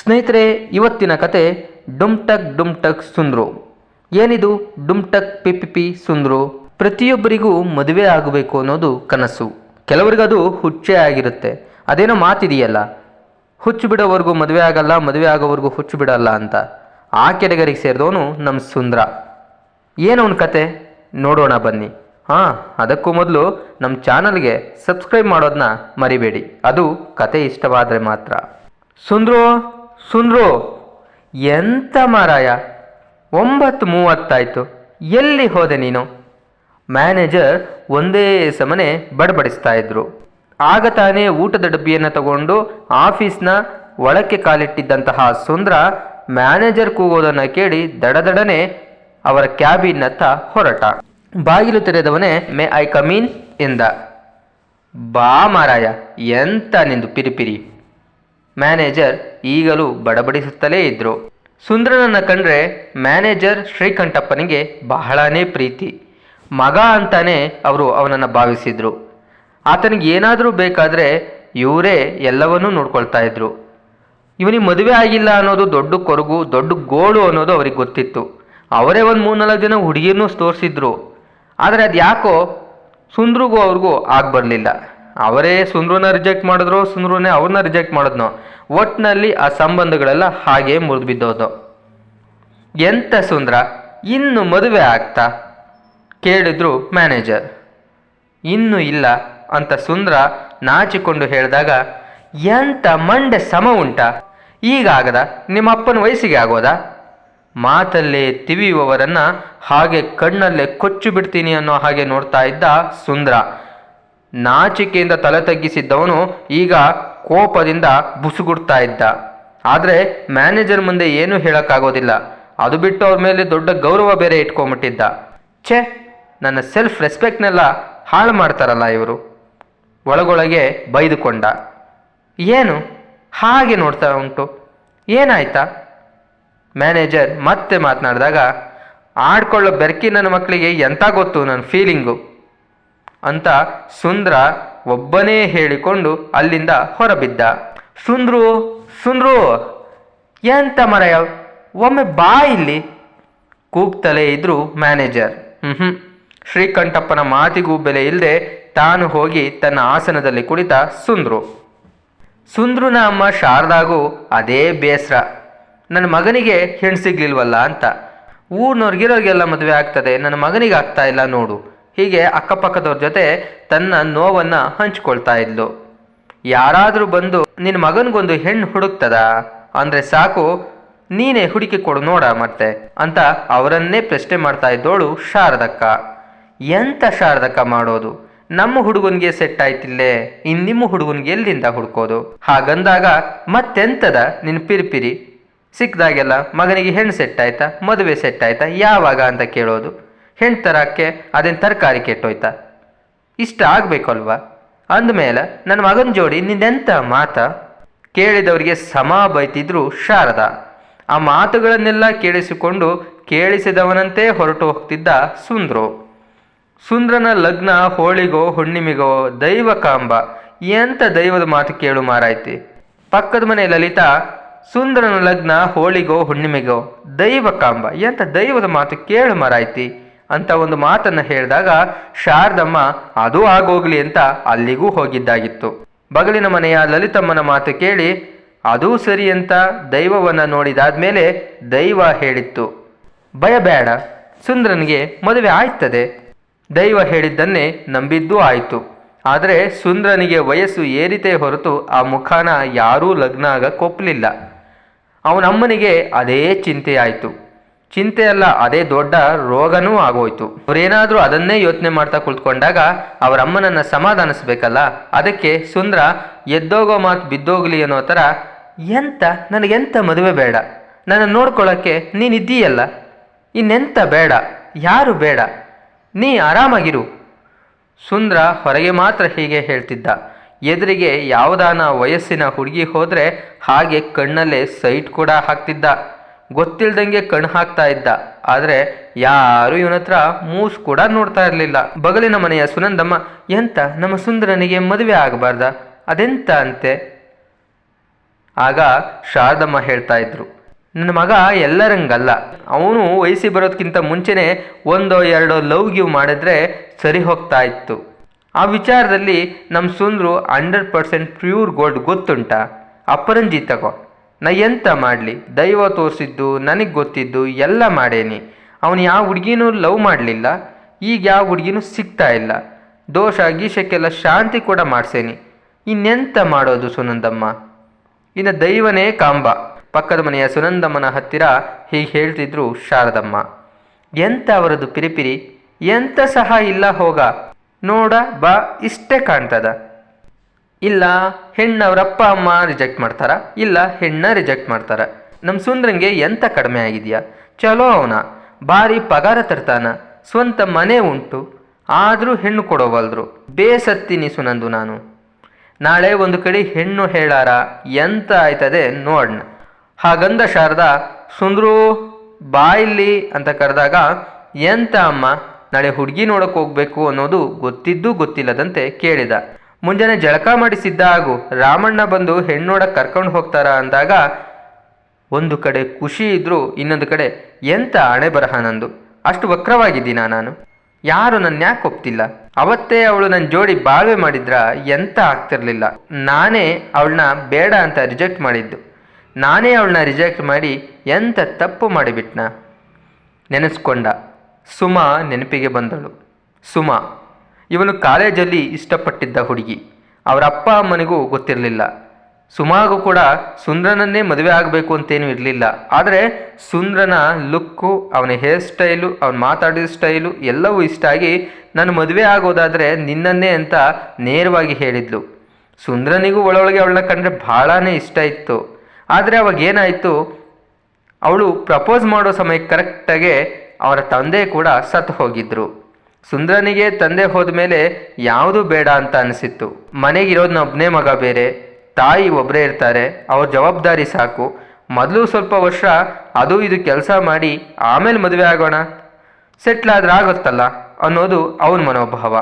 ಸ್ನೇಹಿತರೆ, ಇವತ್ತಿನ ಕತೆ ಡುಮ್ಟಕ್ ಡುಮ್ಟಕ್ ಸುಂದ್ರು. ಏನಿದು ಡುಮ್ಟಕ್ ಪಿಪಿಪಿ ಸುಂದ್ರು? ಪ್ರತಿಯೊಬ್ಬರಿಗೂ ಮದುವೆ ಆಗಬೇಕು ಅನ್ನೋದು ಕನಸು. ಕೆಲವರಿಗದು ಹುಚ್ಚೆ ಆಗಿರುತ್ತೆ. ಅದೇನೋ ಮಾತಿದೆಯಲ್ಲ, ಹುಚ್ಚು ಬಿಡೋವರೆಗೂ ಮದುವೆ ಆಗಲ್ಲ, ಮದುವೆ ಆಗೋವರೆಗೂ ಹುಚ್ಚು ಬಿಡಲ್ಲ ಅಂತ. ಆ ಕೆಟಗರಿಗೆ ಸೇರಿದವನು ನಮ್ಮ ಸುಂದ್ರ. ಏನವನ ಕತೆ? ನೋಡೋಣ ಬನ್ನಿ. ಹಾಂ, ಅದಕ್ಕೂ ಮೊದಲು ನಮ್ಮ ಚಾನಲ್ಗೆ ಸಬ್ಸ್ಕ್ರೈಬ್ ಮಾಡೋದನ್ನ ಮರಿಬೇಡಿ. ಅದು ಕತೆ ಇಷ್ಟವಾದರೆ ಮಾತ್ರ. ಸುಂದ್ರು ಸುಂದ್ರು, ಎಂತ ಮಾರಾಯ? ಒಂಬತ್ತು ಮೂವತ್ತಾಯಿತು. ಎಲ್ಲಿ ಹೋದೆ ನೀನು? ಮ್ಯಾನೇಜರ್ ಒಂದೇ ಸಮನೆ ಬಡಬಡಿಸ್ತಾ ಇದ್ರು. ಆಗ ತಾನೇ ಊಟದ ಡಬ್ಬಿಯನ್ನು ತಗೊಂಡು ಆಫೀಸ್ನ ಒಳಕ್ಕೆ ಕಾಲಿಟ್ಟಿದ್ದಂತಹ ಸುಂದ್ರ ಮ್ಯಾನೇಜರ್ ಕೂಗೋದನ್ನು ಕೇಳಿ ದಡದಡನೆ ಅವರ ಕ್ಯಾಬಿನ್ನತ್ತ ಹೊರಟ. ಬಾಗಿಲು ತೆರೆದವನೇ, ಮೇ ಐ ಕಮೀನ್ ಎಂದ. ಬಾ ಮಾರಾಯ, ಎಂತ ನಿಂದು ಪಿರಿಪಿರಿ? ಮ್ಯಾನೇಜರ್ ಈಗಲೂ ಬಡಬಡಿಸುತ್ತಲೇ ಇದ್ರು. ಸುಂದ್ರನನ್ನ ಕಂಡ್ರೆ ಮ್ಯಾನೇಜರ್ ಶ್ರೀಕಂಠಪ್ಪನಿಗೆ ಬಹಳನೇ ಪ್ರೀತಿ. ಮಗ ಅಂತಾನೆ ಅವರು ಅವನನ್ನು ಭಾವಿಸಿದ್ರು. ಆತನಿಗೆ ಏನಾದರೂ ಬೇಕಾದರೆ ಇವರೇ ಎಲ್ಲವನ್ನೂ ನೋಡ್ಕೊಳ್ತಾ ಇದ್ರು. ಇವನಿಗೆ ಮದುವೆ ಆಗಿಲ್ಲ ಅನ್ನೋದು ದೊಡ್ಡ ಕೊರಗು, ದೊಡ್ಡ ಗೋಳು ಅನ್ನೋದು ಅವ್ರಿಗೆ ಗೊತ್ತಿತ್ತು. ಅವರೇ ಒಂದು ಮೂರ್ನಾಲ್ಕು ಜನ ಹುಡುಗಿಯನ್ನೂ ತೋರಿಸಿದ್ರು. ಆದರೆ ಅದು ಯಾಕೋ ಸುಂದ್ರಿಗೂ ಅವ್ರಿಗೂ ಆಗಿ ಬರಲಿಲ್ಲ. ಅವರೇ ಸುಂದ್ರನ ರಿಜೆಕ್ಟ್ ಮಾಡಿದ್ರು ಸುಂದ್ರನೇ ಅವ್ರನ್ನ ರಿಜೆಕ್ಟ್ ಮಾಡಿದ್ನು? ಒಟ್ಟಿನಲ್ಲಿ ಆ ಸಂಬಂಧಗಳೆಲ್ಲ ಹಾಗೆ ಮುರಿದು ಬಿದ್ದೋದು ಎಂತ ಸುಂದ್ರ? ಇನ್ನು ಮದುವೆ ಆಗ್ತಾ? ಕೇಳಿದ್ರು ಮ್ಯಾನೇಜರ್ ಇನ್ನು ಇಲ್ಲ ಅಂತ ಸುಂದ್ರ ನಾಚಿಕೊಂಡು ಹೇಳಿದಾಗ, ಎಂತ ಮಂಡೆ ಸಮ ಉಂಟ? ಈಗಾಗದ ನಿಮ್ಮಪ್ಪನ ವಯಸ್ಸಿಗೆ ಆಗೋದಾ? ಮಾತಲ್ಲೇ ತಿವಿಯುವವರನ್ನು ಹಾಗೆ ಕಣ್ಣಲ್ಲೇ ಕೊಚ್ಚು ಬಿಡ್ತೀನಿ ಅನ್ನೋ ಹಾಗೆ ನೋಡ್ತಾ ಇದ್ದ ಸುಂದ್ರ. ನಾಚಿಕೆಯಿಂದ ತಲೆ ತಗ್ಗಿಸಿದ್ದವನು ಈಗ ಕೋಪದಿಂದ ಬುಸುಗುಡ್ತಾ ಇದ್ದ. ಆದರೆ ಮ್ಯಾನೇಜರ್ ಮುಂದೆ ಏನೂ ಹೇಳೋಕ್ಕಾಗೋದಿಲ್ಲ. ಅದು ಬಿಟ್ಟು ಅವ್ರ ಮೇಲೆ ದೊಡ್ಡ ಗೌರವ ಬೇರೆ ಇಟ್ಕೊಂಬಿಟ್ಟಿದ್ದ. ಛೇ, ನನ್ನ ಸೆಲ್ಫ್ ರೆಸ್ಪೆಕ್ಟ್ನೆಲ್ಲ ಹಾಳು ಮಾಡ್ತಾರಲ್ಲ ಇವರು. ಒಳಗೊಳಗೆ ಬೈದುಕೊಂಡ. ಏನು? ಹಾಗೆ ನೋಡ್ತಾ ಉಂಟು. ಏನಾಯ್ತಾ? ಮ್ಯಾನೇಜರ್ ಮತ್ತೆ ಮಾತನಾಡಿದಾಗ, ಆಡ್ಕೊಳ್ಳೋ ಬೆರ್ಕಿ ನನ್ನ ಮಕ್ಕಳಿಗೆ ಎಂತ ಗೊತ್ತು ನನ್ನ ಫೀಲಿಂಗು ಅಂತ ಸುಂದ್ರ ಒಬ್ಬನೇ ಹೇಳಿಕೊಂಡು ಅಲ್ಲಿಂದ ಹೊರಬಿದ್ದ. ಸುಂದ್ರು ಸುಂದ್ರು, ಎಂತ ಮರಯ? ಒಮ್ಮೆ ಬಾ ಇಲ್ಲಿ. ಕೂಗ್ತಲೇ ಇದ್ರು ಮ್ಯಾನೇಜರ್. ಹ್ಮ್ ಶ್ರೀಕಂಠಪ್ಪನ ಮಾತಿಗೂ ಬೆಲೆ ಇಲ್ಲದೆ ತಾನು ಹೋಗಿ ತನ್ನ ಆಸನದಲ್ಲಿ ಕುಳಿತ ಸುಂದ್ರು. ಸುಂದ್ರುನ ಅಮ್ಮ ಶಾರದಾಗೂ ಅದೇ ಬೇಸರ. ನನ್ನ ಮಗನಿಗೆ ಹೆಣ್ಸಿಗ್ಲಿಲ್ವಲ್ಲ ಅಂತ. ಊರ್ನವ್ರಿಗಿರೋರಿಗೆಲ್ಲ ಮದುವೆ ಆಗ್ತದೆ. ನನ್ನ ಮಗನಿಗೆ ಆಗ್ತಾ ಇಲ್ಲ ನೋಡು. ಹೀಗೆ ಅಕ್ಕಪಕ್ಕದವ್ರ ಜೊತೆ ತನ್ನ ನೋವನ್ನ ಹಂಚಿಕೊಳ್ತಾ ಇದ್ಲು. ಯಾರಾದರೂ ಬಂದು ನಿನ್ನ ಮಗನಿಗೊಂದು ಹೆಣ್ಣು ಹುಡುಕ್ತದ? ಅಂದ್ರೆ ಸಾಕು, ನೀನೇ ಹುಡುಕಿ ಕೊಡು ನೋಡ ಮತ್ತೆ, ಅಂತ ಅವರನ್ನೇ ಪ್ರಶ್ನೆ ಮಾಡ್ತಾ ಇದ್ದೋಳು ಶಾರದಕ್ಕ. ಎಂತ ಶಾರದಕ್ಕ ಮಾಡೋದು? ನಮ್ಮ ಹುಡುಗನಿಗೆ ಸೆಟ್ ಆಯ್ತಿಲ್ಲೇ ಇನ್ ನಿಮ್ಮ ಹುಡುಗನಿಗೆ ಎಲ್ಲಿಂದ ಹುಡ್ಕೋದು? ಹಾಗಂದಾಗ ಮತ್ತೆಂತದ ನಿನ್ ಪಿರಿಪಿರಿ? ಸಿಕ್ಕದಾಗೆಲ್ಲ ಮಗನಿಗೆ ಹೆಣ್ಣು ಸೆಟ್ ಆಯ್ತಾ, ಮದುವೆ ಸೆಟ್ ಆಯ್ತಾ, ಯಾವಾಗ ಅಂತ ಕೇಳೋದು? ಹೆಣ್ಣು ತರಕ್ಕೆ ಅದೇನು ತರಕಾರಿ ಕೆಟ್ಟೋಯ್ತಾ? ಇಷ್ಟ ಆಗ್ಬೇಕಲ್ವಾ? ಅಂದಮೇಲೆ ನನ್ನ ಮಗನ ಜೋಡಿ ನಿಂದೆಂತ ಮಾತ? ಕೇಳಿದವರಿಗೆ ಸಮ ಬೈತಿದ್ರು ಶಾರದಾ. ಆ ಮಾತುಗಳನ್ನೆಲ್ಲ ಕೇಳಿಸಿಕೊಂಡು ಕೇಳಿಸಿದವನಂತೆ ಹೊರಟು ಹೋಗ್ತಿದ್ದ ಸುಂದ್ರು. ಸುಂದ್ರನ ಲಗ್ನ ಹೋಳಿಗೋ ಹುಣ್ಣಿಮೆಗೋ ದೈವ ಕಾಂಬ. ಎಂಥ ದೈವದ ಮಾತು ಕೇಳು ಮಾರಾಯ್ತಿ? ಪಕ್ಕದ ಮನೆ ಲಲಿತಾ, ಸುಂದ್ರನ ಲಗ್ನ ಹೋಳಿಗೋ ಹುಣ್ಣಿಮೆಗೋ ದೈವ ಕಾಂಬ. ಎಂಥ ದೈವದ ಮಾತು ಕೇಳು ಮಾರಾಯ್ತಿ? ಅಂತ ಒಂದು ಮಾತನ್ನ ಹೇಳಿದಾಗ ಶಾರದಮ್ಮ, ಅದು ಆಗೋಗ್ಲಿ ಅಂತ ಅಲ್ಲಿಗೂ ಹೋಗಿದ್ದಾಗಿತ್ತು. ಬಗಲಿನ ಮನೆಯ ಲಲಿತಮ್ಮನ ಮಾತು ಕೇಳಿ, ಅದೂ ಸರಿ ಅಂತ ದೈವವನ್ನ ನೋಡಿದಾದ್ಮೇಲೆ ದೈವ ಹೇಳಿತ್ತು. ಭಯಬೇಡ ಸುಂದ್ರನಿಗೆ ಮದುವೆ ಆಯ್ತದೆ. ದೈವ ಹೇಳಿದ್ದನ್ನೇ ನಂಬಿದ್ದೂ ಆಯಿತು. ಆದರೆ ಸುಂದ್ರನಿಗೆ ವಯಸ್ಸು ಏರಿತೇ ಹೊರತು ಆ ಮುಖಾನ ಯಾರೂ ಲಗ್ನ ಆಗ ಕೊಪ್ಪಲಿಲ್ಲ ಅವನಮ್ಮನಿಗೆ ಅದೇ ಚಿಂತೆ ಆಯಿತು. ಚಿಂತೆ ಅಲ್ಲ ಅದೇ ದೊಡ್ಡ ರೋಗನೂ ಆಗೋಯ್ತು. ಅವರೇನಾದರೂ ಅದನ್ನೇ ಯೋಚನೆ ಮಾಡ್ತಾ ಕುಳಿತುಕೊಂಡಾಗ ಅವರ ಅಮ್ಮನನ್ನ ಸಮಾಧಾನಿಸ್ಬೇಕಲ್ಲ? ಅದಕ್ಕೆ ಸುಂದ್ರ, ಎದ್ದೋಗೋ ಮಾತು ಬಿದ್ದೋಗ್ಲಿ ಅನ್ನೋ ಥರ, ಎಂತ? ನನಗೆಂತ ಮದುವೆ ಬೇಡ. ನನ್ನ ನೋಡ್ಕೊಳ್ಳೋಕ್ಕೆ ನೀನಿದ್ದೀಯಲ್ಲ? ಇನ್ನೆಂತ ಬೇಡ? ಯಾರು ಬೇಡ? ನೀ ಆರಾಮಾಗಿರು. ಸುಂದ್ರ ಹೊರಗೆ ಮಾತ್ರ ಹೀಗೆ ಹೇಳ್ತಿದ್ದ. ಎದುರಿಗೆ ಯಾವುದಾನ ವಯಸ್ಸಿನ ಹುಡುಗಿ ಹೋದರೆ ಹಾಗೆ ಕಣ್ಣಲ್ಲೇ ಸೈಟ್ ಕೂಡ ಹಾಕ್ತಿದ್ದ. ಗೊತ್ತಿಲ್ದಂಗೆ ಕಣ್ ಹಾಕ್ತಾ ಇದ್ದ. ಆದರೆ ಯಾರು ಇವನ ಹತ್ರ ಮೂಸ್ ಕೂಡ ನೋಡ್ತಾ ಇರಲಿಲ್ಲ. ಬಗಲಿನ ಮನೆಯ ಸುನಂದಮ್ಮ, ಎಂತ? ನಮ್ಮ ಸುಂದರನಿಗೆ ಮದುವೆ ಆಗಬಾರ್ದ? ಅದೆಂತ ಅಂತೆ? ಆಗ ಶಾರದಮ್ಮ ಹೇಳ್ತಾ ಇದ್ರು, ನನ್ನ ಮಗ ಎಲ್ಲರಂಗಲ್ಲ. ಅವನು ವಯಸ್ಸಿ ಬರೋದಕ್ಕಿಂತ ಮುಂಚೆನೆ ಒಂದೋ ಎರಡೋ ಲವ್ ಗಿವ್ ಮಾಡಿದ್ರೆ ಸರಿ ಹೋಗ್ತಾ ಇತ್ತು. ಆ ವಿಚಾರದಲ್ಲಿ ನಮ್ಮ Sundru hundred percent pure gold ಗೊತ್ತುಂಟ? ಅಪರಂಜಿ ತಗೋ. ನಾ ಎಂತ ಮಾಡಲಿ? ದೈವ ತೋರಿಸಿದ್ದು, ನನಗೆ ಗೊತ್ತಿದ್ದು ಎಲ್ಲ ಮಾಡೇನಿ. ಅವನು ಯಾವ ಹುಡುಗಿನೂ ಲವ್ ಮಾಡಲಿಲ್ಲ, ಈಗ ಯಾವ ಹುಡುಗಿನೂ ಸಿಗ್ತಾ ಇಲ್ಲ. ದೋಷ ಗೀಷಕ್ಕೆಲ್ಲ ಶಾಂತಿ ಕೂಡ ಮಾಡ್ಸೇನಿ. ಇನ್ನೆಂತ ಮಾಡೋದು ಸುನಂದಮ್ಮ? ಇನ್ನು ದೈವನೇ ಕಾಂಬ. ಪಕ್ಕದ ಮನೆಯ ಸುನಂದಮ್ಮನ ಹತ್ತಿರ ಹೀಗೆ ಹೇಳ್ತಿದ್ರು ಶಾರದಮ್ಮ. ಎಂತ ಅವರದು ಪಿರಿಪಿರಿ? ಎಂತ ಸಹ ಇಲ್ಲ ಹೋಗ. ನೋಡ ಬಾ, ಇಷ್ಟೇ ಕಾಣ್ತದ. ಇಲ್ಲ, ಹೆಣ್ಣು ಅಮ್ಮ ರಿಜೆಕ್ಟ್ ಮಾಡ್ತಾರ? ಇಲ್ಲ, ಹೆಣ್ಣ ರಿಜೆಕ್ಟ್ ಮಾಡ್ತಾರ? ನಮ್ಮ ಸುಂದ್ರಂಗೆ ಎಂತ ಕಡಿಮೆ ಆಗಿದೆಯಾ? ಚಲೋ ಅವನ, ಭಾರಿ ಪಗಾರ ತರ್ತಾನ, ಸ್ವಂತ ಮನೆ ಉಂಟು, ಆದರೂ ಹೆಣ್ಣು ಕೊಡೋವಲ್ರು ಬೇಸತ್ತೀನಿ ಸುನಂದು ನಾನು. ನಾಳೆ ಒಂದು ಕಡೆ ಹೆಣ್ಣು ಹೇಳಾರ? ಎಂತ ಆಯ್ತದೆ ನೋಡ್ನ. ಹಾಗಂದ ಶಾರದಾ, ಸುಂದ್ರು ಬಾಯಿಲಿ ಅಂತ ಕರೆದಾಗ, ಎಂತ ಅಮ್ಮ, ನಾಳೆ ಹುಡುಗಿ ನೋಡಕ್ಕೆ ಹೋಗ್ಬೇಕು ಅನ್ನೋದು ಗೊತ್ತಿದ್ದೂ ಗೊತ್ತಿಲ್ಲದಂತೆ ಕೇಳಿದ. ಮುಂಜಾನೆ ಜಳಕ ಮಾಡಿಸಿದ್ದ ಆಗು ರಾಮಣ್ಣ ಬಂದು ಹೆಣ್ಣೋಡ ಕರ್ಕೊಂಡು ಹೋಗ್ತಾರ ಅಂದಾಗ, ಒಂದು ಕಡೆ ಖುಷಿ ಇದ್ರೂ ಇನ್ನೊಂದು ಕಡೆ ಎಂತ ಹಣೆ ಬರಹ ನಂದು? ಅಷ್ಟು ವಕ್ರವಾಗಿದ್ದೀನ ನಾನು? ಯಾರು ನನ್ನ ಯಾಕೆ ಒಪ್ತಿಲ್ಲ ಅವತ್ತೇ ಅವಳು ನನ್ನ ಜೋಡಿ ಬಾಳ್ವೆ ಮಾಡಿದ್ರ? ಎಂತ ಆಗ್ತಿರ್ಲಿಲ್ಲ. ನಾನೇ ಅವಳನ್ನ ಬೇಡ ಅಂತ ರಿಜೆಕ್ಟ್ ಮಾಡಿದ್ದು. ನಾನೇ ಅವಳನ್ನ ರಿಜೆಕ್ಟ್ ಮಾಡಿ ಎಂತ ತಪ್ಪು ಮಾಡಿಬಿಟ್ನ? ನೆನೆಸ್ಕೊಂಡ. ಸುಮಾ ನೆನಪಿಗೆ ಬಂದಳು. ಸುಮಾ ಇವನು ಕಾಲೇಜಲ್ಲಿ ಇಷ್ಟಪಟ್ಟಿದ್ದ ಹುಡುಗಿ. ಅವರ ಅಪ್ಪ ಅಮ್ಮನಿಗೂ ಗೊತ್ತಿರಲಿಲ್ಲ. ಸುಮಾಗೂ ಕೂಡ ಸುಂದ್ರನನ್ನೇ ಮದುವೆ ಆಗಬೇಕು ಅಂತೇನೂ ಇರಲಿಲ್ಲ. ಆದರೆ ಸುಂದ್ರನ ಲುಕ್ಕು, ಅವನ ಹೇರ್ ಸ್ಟೈಲು, ಅವನ ಮಾತಾಡಿದ ಸ್ಟೈಲು ಎಲ್ಲವೂ ಇಷ್ಟ ಆಗಿ ನಾನು ಮದುವೆ ಆಗೋದಾದರೆ ನಿನ್ನನ್ನೇ ಅಂತ ನೇರವಾಗಿ ಹೇಳಿದ್ಲು. ಸುಂದ್ರನಿಗೂ ಒಳೊಳಗೆ ಅವಳನ್ನ ಕಂಡ್ರೆ ಭಾಳನೇ ಇಷ್ಟ ಇತ್ತು. ಆದರೆ ಅವಾಗ ಏನಾಯಿತು? ಅವಳು ಪ್ರಪೋಸ್ ಮಾಡೋ ಸಮಯಕ್ಕೆ ಕರೆಕ್ಟಾಗೆ ಅವರ ತಂದೆ ಕೂಡ ಸತ್ತು ಹೋಗಿದ್ರು. ಸುಂದ್ರನಿಗೆ ತಂದೆ ಹೋದ ಮೇಲೆ ಯಾವುದು ಬೇಡ ಅಂತ ಅನಿಸಿತ್ತು. ಮನೆಗಿರೋದನ್ನ ಒಬ್ಬನೇ ಮಗ ಬೇರೆ, ತಾಯಿ ಒಬ್ಬರೇ ಇರ್ತಾರೆ, ಅವ್ರ ಜವಾಬ್ದಾರಿ ಸಾಕು. ಮೊದಲು ಸ್ವಲ್ಪ ವರ್ಷ ಅದು ಇದು ಕೆಲಸ ಮಾಡಿ ಆಮೇಲೆ ಮದುವೆ ಆಗೋಣ. ಸೆಟ್ಲ್ ಆದ್ರೆ ಆಗುತ್ತಲ್ಲ ಅನ್ನೋದು ಅವನ ಮನೋಭಾವ.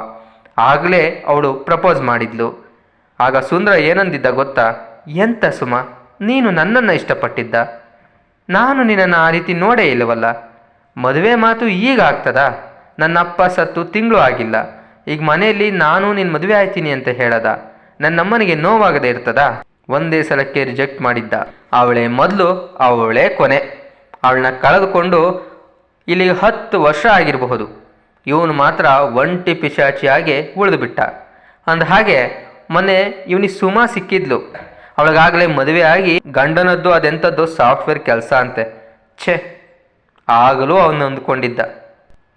ಆಗಲೇ ಅವಳು ಪ್ರಪೋಸ್ ಮಾಡಿದ್ಲು. ಆಗ ಸುಂದರ ಏನಂದಿದ್ದ ಗೊತ್ತಾ? ಎಂತ ಸುಮ, ನೀನು ನನ್ನನ್ನು ಇಷ್ಟಪಟ್ಟಿದ್ದ? ನಾನು ನಿನ್ನನ್ನು ಆ ರೀತಿ ನೋಡೇ ಇಲ್ಲವಲ್ಲ. ಮದುವೆ ಮಾತು ಈಗ ಆಗ್ತದಾ? ನನ್ನ ಅಪ್ಪ ಸತ್ತು ತಿಂಗಳು ಆಗಿಲ್ಲ. ಈಗ ಮನೆಯಲ್ಲಿ ನಾನು ನಿನ್ನ ಮದುವೆ ಆಯ್ತೀನಿ ಅಂತ ಹೇಳದ. ನನ್ನಮ್ಮನಿಗೆ ನೋವಾಗದೆ ಇರ್ತದಾ? ಒಂದೇ ಸಲಕ್ಕೆ ರಿಜೆಕ್ಟ್ ಮಾಡಿದ್ದ. ಅವಳೇ ಮೊದಲು ಅವಳೇ ಕೊನೆ. ಅವಳನ್ನ ಕಳೆದುಕೊಂಡು ಇಲ್ಲಿ ಹತ್ತು ವರ್ಷ ಆಗಿರಬಹುದು. ಇವನು ಮಾತ್ರ ಒಂಟಿ ಪಿಶಾಚಿಯಾಗಿ ಉಳಿದುಬಿಟ್ಟ. ಅಂದ ಹಾಗೆ ಮೊನ್ನೆ ಇವನಿಗೆ ಸುಮಾ ಸಿಕ್ಕಿದ್ಲು. ಅವಳಿಗಾಗಲೇ ಮದುವೆ ಆಗಿ ಗಂಡನದ್ದು ಅದೆಂಥದ್ದು ಸಾಫ್ಟ್ವೇರ್ ಕೆಲಸ ಅಂತೆ. ಛೇ, ಆಗಲೂ ಅವನು ಅಂದ್ಕೊಂಡಿದ್ದ.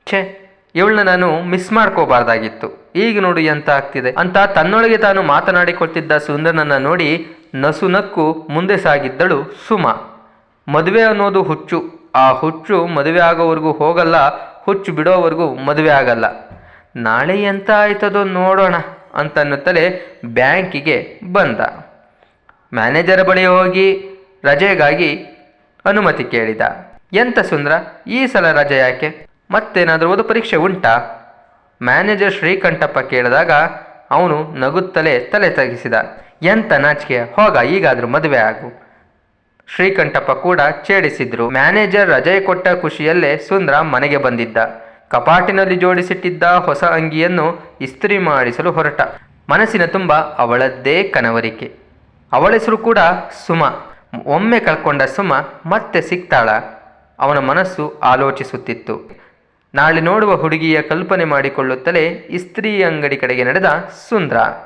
ಛೇ ಇವಳನ್ನ ನಾನು ಮಿಸ್ ಮಾಡ್ಕೋಬಾರ್ದಾಗಿತ್ತು. ಈಗ ನೋಡಿ ಎಂತ ಆಗ್ತಿದೆ? ಅಂತ ತನ್ನೊಳಗೆ ತಾನು ಮಾತನಾಡಿಕೊಳ್ತಿದ್ದ ಸುಂದರನನ್ನ ನೋಡಿ ನಸು ನಕ್ಕು ಮುಂದೆ ಸಾಗಿದ್ದಳು ಸುಮ. ಮದುವೆ ಅನ್ನೋದು ಹುಚ್ಚು. ಆ ಹುಚ್ಚು ಮದುವೆ ಆಗೋವರೆಗೂ ಹೋಗಲ್ಲ, ಹುಚ್ಚು ಬಿಡೋವರೆಗೂ ಮದುವೆ ಆಗಲ್ಲ. ನಾಳೆ ಎಂತ ಆಯ್ತದೋ ನೋಡೋಣ ಅಂತನ್ನುತ್ತಲೇ ಬ್ಯಾಂಕಿಗೆ ಬಂದ. ಮ್ಯಾನೇಜರ್ ಬಳಿ ಹೋಗಿ ರಜೆಗಾಗಿ ಅನುಮತಿ ಕೇಳಿದ. ಎಂತ ಸುಂದರ, ಈ ಸಲ ರಜೆ ಯಾಕೆ? ಮತ್ತೇನಾದರೂ ಒಂದು ಪರೀಕ್ಷೆ ಉಂಟಾ? ಮ್ಯಾನೇಜರ್ ಶ್ರೀಕಂಠಪ್ಪ ಕೇಳಿದಾಗ, ಅವನು ನಗುತ್ತಲೇ ತಲೆ ತಗ್ಗಿಸಿದ. ಎಂತ ನಾಚಿಕೆ, ಹೋಗ, ಈಗಾದರೂ ಮದುವೆ ಆಗು. ಶ್ರೀಕಂಠಪ್ಪ ಕೂಡ ಛೇಡಿಸಿದ್ರು. ಮ್ಯಾನೇಜರ್ ರಜೆ ಕೊಟ್ಟ ಖುಷಿಯಲ್ಲೇ ಸುಂದ್ರ ಮನೆಗೆ ಬಂದಿದ್ದ. ಕಪಾಟಿನಲ್ಲಿ ಜೋಡಿಸಿಟ್ಟಿದ್ದ ಹೊಸ ಅಂಗಿಯನ್ನು ಇಸ್ತ್ರಿ ಮಾಡಿಸಲು ಹೊರಟ. ಮನಸ್ಸಿನ ತುಂಬ ಅವಳದ್ದೇ ಕನವರಿಕೆ. ಅವಳ ಹೆಸರು ಕೂಡ ಸುಮ. ಒಮ್ಮೆ ಕಳ್ಕೊಂಡ ಸುಮ ಮತ್ತೆ ಸಿಗ್ತಾಳ. ಅವನ ಮನಸ್ಸು ಆಲೋಚಿಸುತ್ತಿತ್ತು. ನಾಳೆ ನೋಡುವ ಹುಡುಗಿಯ ಕಲ್ಪನೆ ಮಾಡಿಕೊಳ್ಳುತ್ತಲೇ ಇಸ್ತ್ರಿ ಅಂಗಡಿ ಕಡೆಗೆ ನಡೆದ ಸುಂದ್ರ.